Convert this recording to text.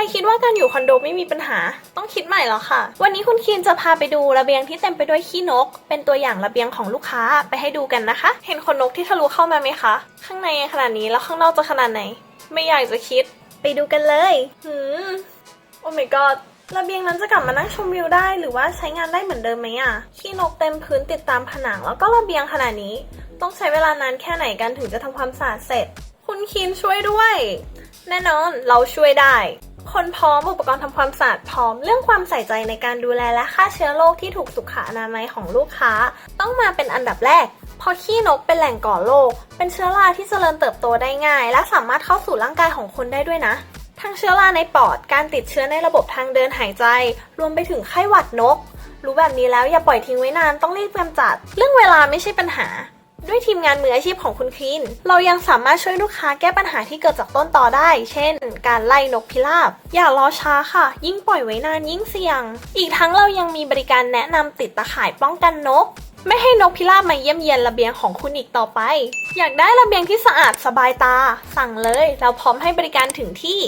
รคิดว่าการอยู่คอนโดไม่มีปัญหา ต้องคิดใหม่แล้วค่ะ วันนี้คุณคีนจะพาไปดูระเบียงที่เต็มไปด้วยขี้นก เป็นตัวอย่างระเบียงของลูกค้าไปให้ดูกันนะคะ เห็นขนนกที่ทะลุเข้ามาไหมคะ ข้างในขนาดนี้แล้วข้างนอกจะขนาดไหน ไม่อยากจะคิด ไปดูกันเลยหืมโอ้ my god ระเบียงนั้นจะกลับมานั่งชมวิวได้หรือว่าใช้งานได้เหมือนเดิมไหมอะขี้นกเต็มพื้นติดตามผนังแล้วก็ระเบียงขนาดนี้ ต้องใช้เวลานานแค่ไหนกันถึงจะทำความสะอาดเสร็จ คุณคินช่วยด้วย แน่นอนเราช่วยได้ คนพร้อมอุปกรณ์ทำความสะอาดพร้อม เรื่องความใส่ใจในการดูแลและฆ่าเชื้อโรคที่ถูกสุขอนามัยของลูกค้า ต้องมาเป็นอันดับแรกเพราะขี้นกเป็นแหล่งก่อโรคเป็นเชื้อราที่เจริญเติบโตได้ง่าย และสามารถเข้าสู่ร่างกายของคนได้ด้วยนะ ทั้งเชื้อราในปอด การติดเชื้อในระบบทางเดินหายใจ รวมไปถึงไข้หวัดนก รู้แบบนี้แล้วอย่าปล่อยทิ้งไว้นานต้องรีบกำจัด เรื่องเวลาไม่ใช่ปัญหา ด้วยทีมงานมืออาชีพของคุณคลีน เรายังสามารถช่วยลูกค้าแก้ปัญหาที่เกิดจากต้นต่อได้ เช่น การไล่นกพิราบ อย่ารอช้าค่ะ ยิ่งปล่อยไว้นานยิ่งเสี่ยง อีกทั้งเรายังมีบริการแนะนำติดตะข่ายป้องกันนก ไม่ให้นกพิราบมาเยี่ยมเยียนระเบียงของคุณอีกต่อไป อยากได้ระเบียงที่สะอาดสบายตา สั่งเลย เราพร้อมให้บริการถึงที่